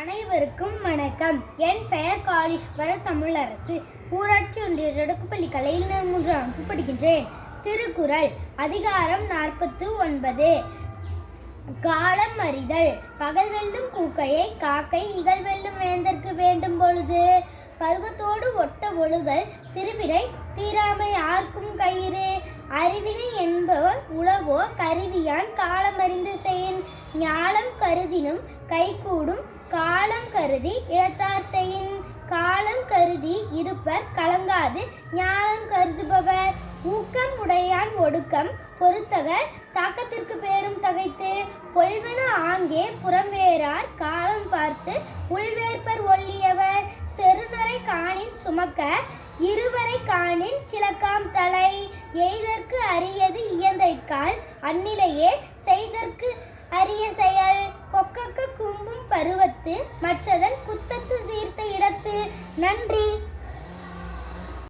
அனைவருக்கும் வணக்கம். என் பெயர் காளீஸ்வர தமிழரசு. ஊராட்சி ஒன்றிய தொடக்கப்பள்ளி கலையில் நான் மூன்றாம் படிக்கின்றேன். திருக்குறள் அதிகாரம் நாற்பத்து ஒன்பது. காலம் அறிதல். பகல் வெல்லும் கூக்கையை காக்கை இகழ் வெல்லும் வேந்தற்கு வேண்டும் பொழுது பருவத்தோடு ஒட்ட ஒழுகல் திருவினை தீராமை ஆர்க்கும் என்பவர் கருவியான் காலமறிந்து செய்யின் ஞாலம் கருதினும் கைகூடும் காலம் கருதி இழத்தார் செய்யின் காலம் கருதி இருப்பர் கலங்காது ஞானம் கருதுபவர். ஊக்கம் உடையான் ஒடுக்கம் பொறுத்தகர் தாக்கத்திற்கு பேரும் தகைத்து. பொல்வன ஆங்கே புறம்பேறார் காலம் பார்த்து உள்வேற்பர் ஒல்லியவர். செருநரை காணின் சுமக்க இருவரை காணின் கிழக்காம் தலை. எய்தற்கு அரியது கால் அந்நிலையே செய்தற்கு அரிய செயல். கொக்கக்கு கும்பும் பருவத்து மற்றதன் குத்தத்து சீர்த்த இடத்து. நன்றி.